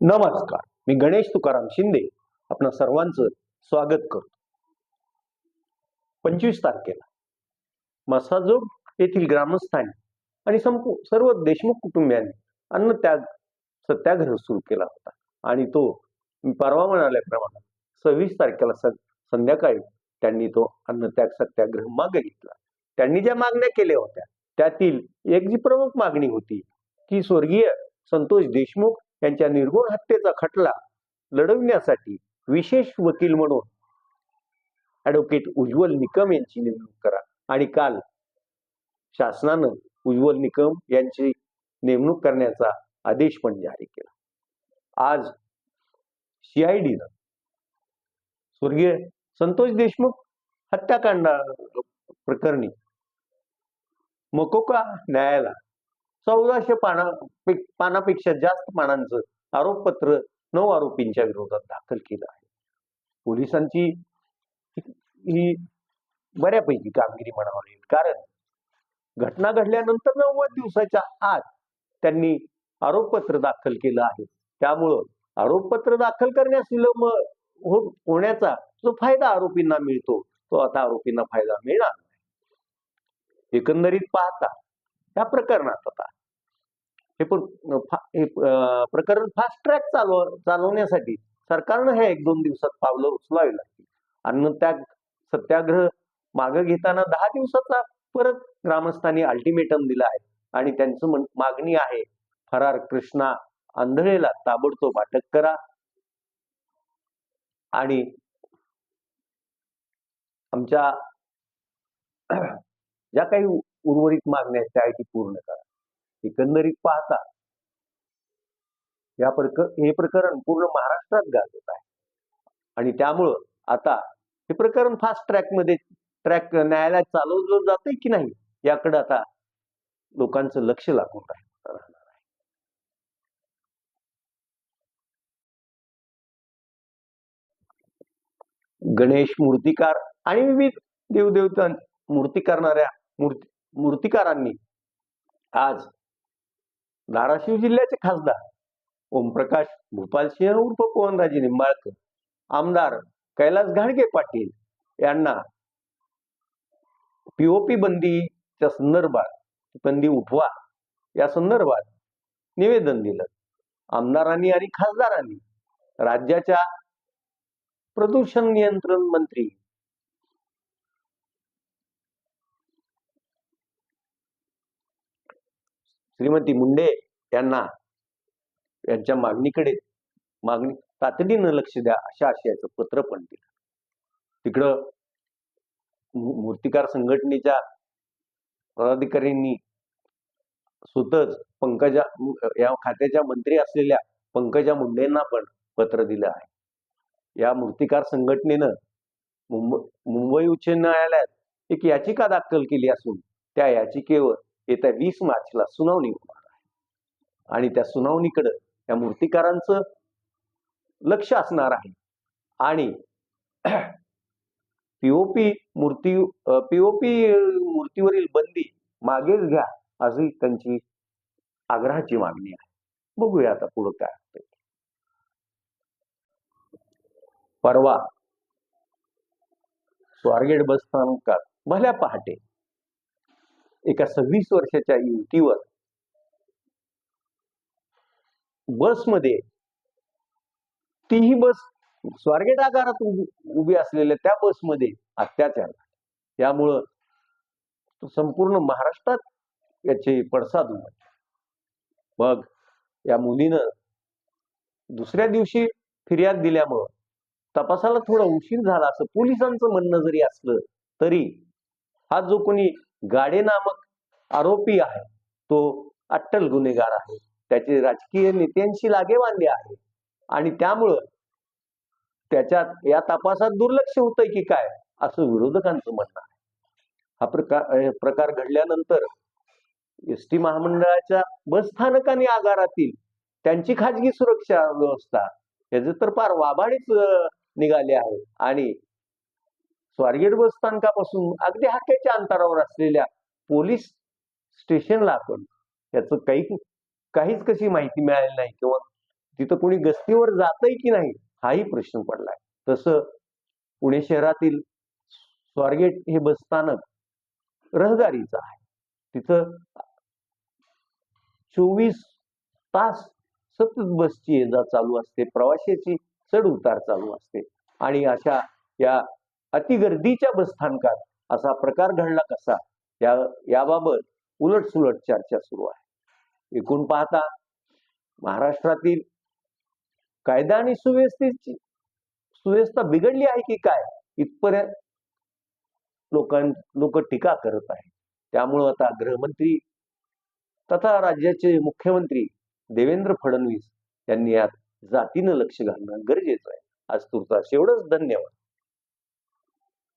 नमस्कार. मी गणेश तुकाराम शिंदे आपणा सर्वांचं स्वागत करतो. पंचवीस तारखेला मसाजोग येथील ग्रामस्थांनी आणि संपू सर्व देशमुख कुटुंबियांनी अन्न त्याग सत्याग्रह सुरू केला होता. आणि तो परवा म्हणाल्याप्रमाणे सव्वीस तारखेला स संध्याकाळी त्यांनी तो अन्नत्याग सत्याग्रह मागे घेतला. त्यांनी ज्या मागण्या केल्या होत्या त्यातील एक जी प्रमुख मागणी होती की स्वर्गीय संतोष देशमुख यांच्या निर्गुण हत्येचा खटला लढवण्यासाठी विशेष वकील म्हणून ऍडव्होकेट उज्ज्वल निकम यांची नेमणूक करा. आणि काल शासनानं उज्ज्वल निकम यांची नेमणूक करण्याचा आदेश पण जारी केला. आज सीआयडीनं स्वर्गीय संतोष देशमुख हत्याकांड प्रकरणी मकोका न्यायाला चौदाशे पाना पानापेक्षा जास्त पानांचं आरोपपत्र नऊ आरोपींच्या विरोधात दाखल केलं आहे. पोलिसांची ही बऱ्यापैकी कामगिरी म्हणावं लागेल. कारण घटना घडल्यानंतर नव्वद दिवसाच्या आत त्यांनी आरोपपत्र दाखल केलं आहे. त्यामुळं आरोपपत्र दाखल करण्यास विलंब हो होण्याचा जो फायदा आरोपींना मिळतो तो आता आरोपींना फायदा मिळणार नाही. एकंदरीत पाहता या प्रकरणात आता हे पण हे प्रकरण फास्ट ट्रॅक चालव चालवण्यासाठी सरकारनं हे एक दोन दिवसात पावलं उचलावी लागतील. अन्नत्याग सत्याग्रह मागे घेताना दहा दिवसाचा परत ग्रामस्थांनी अल्टिमेटम दिला आहे. आणि त्यांचं मागणी आहे फरार कृष्णा आंधळेला ताबडतोब अटक करा. आणि आमच्या ज्या काही उर्वरित मागण्या आहेत त्या पूर्ण करा. एकंदरीत पाहता या प्रक हे प्रकरण पूर्ण महाराष्ट्रात गाजत आहे. आणि त्यामुळं आता हे प्रकरण फास्ट ट्रॅकमध्ये ट्रॅक न्यायालयात चालवलं जातंय की नाही याकडे आता लोकांचं लक्ष लागून राहणार आहे गणेश मूर्तिकार आणि विविध देवदेवता मूर्ती करणाऱ्या मूर्ती मूर्तिकारांनी आज धाराशिव जिल्ह्याचे खासदार ओमप्रकाश भूपालसिंह उर्फ पवनराजे निंबाळकर आमदार कैलास घाडगे पाटील यांना पीओपी बंदीच्या संदर्भात बंदी उठवा या संदर्भात निवेदन दिलं. आमदारांनी आणि खासदारांनी राज्याच्या प्रदूषण नियंत्रण मंत्री श्रीमती मुंडे यांना यांच्या मागणीकडे मागणी तातडीनं लक्ष द्या अशा आशयाचं पत्र पण दिलं. तिकडं मूर्तिकार संघटनेच्या पदाधिकाऱ्यांनी स्वतःच पंकजा या खात्याच्या मंत्री असलेल्या पंकजा मुंडेंना पण पत्र दिलं आहे. या मूर्तिकार संघटनेनं मुंबई उच्च न्यायालयात एक याचिका दाखल केली असून त्या याचिकेवर येत्या वीस मार्चला सुनावणी होणार आहे. आणि त्या सुनावणीकडे त्या मूर्तिकारांचं लक्ष असणार आहे. आणि पीओपी मूर्ती पीओपी मूर्तीवरील बंदी मागेच घ्या अशी त्यांची आग्रहाची मागणी आहे. बघूया आता पुढं काय परवा स्वारगेट बस स्थानकात भल्या पहाटे एका सव्वीस वर्षाच्या युवतीवर बसमध्ये तीही बस स्वारगेट आकारात उभी असलेल्या त्या बसमध्ये अत्याचार. त्यामुळं संपूर्ण महाराष्ट्रात याचे पडसाद उमटले. मग या मुलीनं दुसऱ्या दिवशी फिर्याद दिल्यामुळं तपासाला थोडा उशीर झाला असं पोलिसांचं म्हणणं जरी असलं तरी हा जो कोणी गाडे नामक आरोपी आहे. तो अट्टल गुन्हेगार आहे. त्याचे राजकीय नेत्यांशी लागेबांधे आहे. आणि त्यामुळं त्याच्यात या तपासात दुर्लक्ष होतंय की काय असं विरोधकांचं म्हणणं आहे. हा प्रकार प्रकार घडल्यानंतर एस टी महामंडळाच्या बस स्थानक आणि आगारातील त्यांची खाजगी सुरक्षा व्यवस्था याचं तर फार वाबाडीच निघाले आहे. आणि स्वारगेट बस स्थानकापासून अगदी हाकेच्या अंतरावर असलेल्या पोलीस स्टेशनला आपण याचं काही काहीच कशी माहिती मिळाली नाही किंवा तिथं कोणी गस्तीवर जातंय की नाही हाही प्रश्न पडलाय. तसं पुणे शहरातील स्वारगेट हे बसस्थानक रहदारीचं आहे. तिथं चोवीस तास सतत बसची ये जा चालू असते प्रवाशाची चढ उतार चालू असते आणि अशा या अतिगर्दीच्या बसस्थानकात असा प्रकार घडला कसा? या याबाबत उलटसुलट चर्चा सुरू आहे. एकूण पाहता महाराष्ट्रातील कायदा आणि सुव्यवस्थेची सुव्यवस्था बिघडली आहे की काय? इथपर्यंत लोकां लोक टीका करत आहेत. त्यामुळं आता गृहमंत्री तथा राज्याचे मुख्यमंत्री देवेंद्र फडणवीस यांनी यात जातीनं लक्ष घालणं गरजेचं आहे. आज तुर्तास एवढंच धन्यवाद.